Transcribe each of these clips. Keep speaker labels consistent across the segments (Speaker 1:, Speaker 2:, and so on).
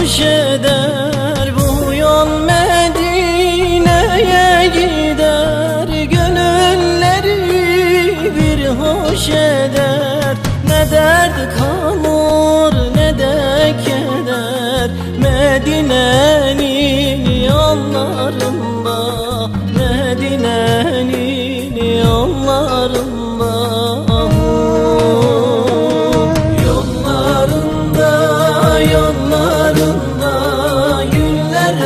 Speaker 1: hoş eder Bu yol Medine'ye gider. Gönülleri bir hoş eder. Ne dert kalır ne de keder. Medine'nin yollarında Medine'nin yollarında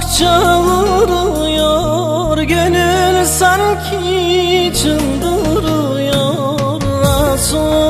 Speaker 1: Resulullah çağırıyor Gönül sanki çıldırıyor. Resulullah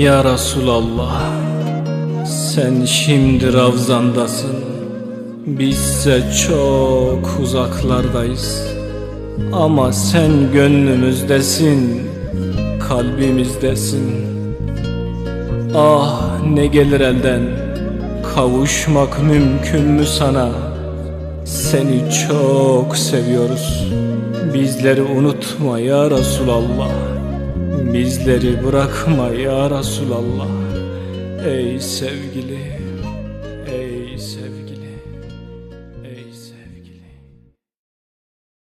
Speaker 1: Ya Resulallah Sen şimdi Ravzandasın. Bizse çok uzaklardayız. Ama sen gönlümüzdesin Kalbimizdesin. Ah ne gelir elden Kavuşmak mümkün mü sana Seni çok seviyoruz. Bizleri unutma ya Resulallah. Bizleri bırakma ya Resulallah. Ey sevgili